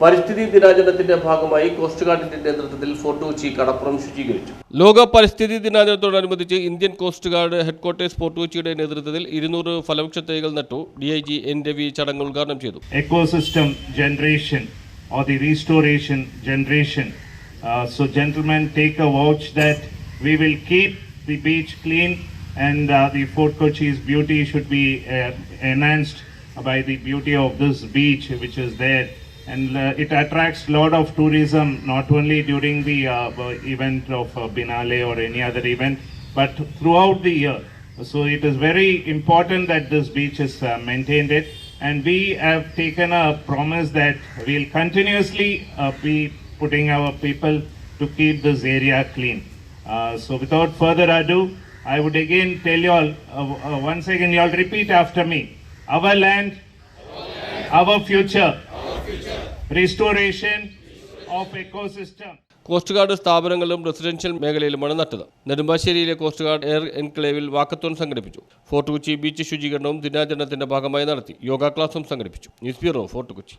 പരിസ്ഥിതി ദിനാചരണത്തിന്റെ ഭാഗമായി കോസ്റ്റ് ഗാർഡിന്റെ നേതൃത്വത്തിൽ ഫോർട്ട് കൊച്ചി കടപ്പുറം ശുചീകരിച്ചു ലോക പരിസ്ഥിതി ദിനാചരണത്തോടനുബന്ധിച്ച് Indian coast guard headquarters fort കൊച്ചിയുടെ നേതൃത്വത്തിൽ ഇരുന്നൂറ് ഫലവൃക്ഷ തൈകൾ നട്ടു D I G N Ravi ചടങ്ങ് ഉദ്ഘാടനം ചെയ്തു ecosystem generation or the restoration generation. Uh, so, gentlemen, take a watch that we will keep the beach clean and uh, the Fort Kochi's beauty should be uh, enhanced by the beauty of this beach which is there. And uh, it attracts a lot of tourism not only during the uh, event of uh, Binale or any other event, but throughout the year. So it is very important that this beach is maintained it and we have taken a promise that we'll continuously be putting our people to keep this area clean. Uh, so without further ado, I would again tell you all, uh, uh, once again you all repeat after me. Our land, our future, restoration of ecosystem. Coast guard സ്ഥാപനങ്ങളിലും residential മേഖലയിലുമാണ് നട്ടത്. നെടുമ്പാശ്ശേരിയിലെ coast guard air എൻക്ലേവിൽ walkathon സംഘടിപ്പിച്ചു. Fort Kochi beach ശുചീകരണവും ദിനാചരണത്തിന്റെ ഭാഗമായി നടത്തി. യോഗ ക്ലാസും സംഘടിപ്പിച്ചു. News bureau fort Kochi.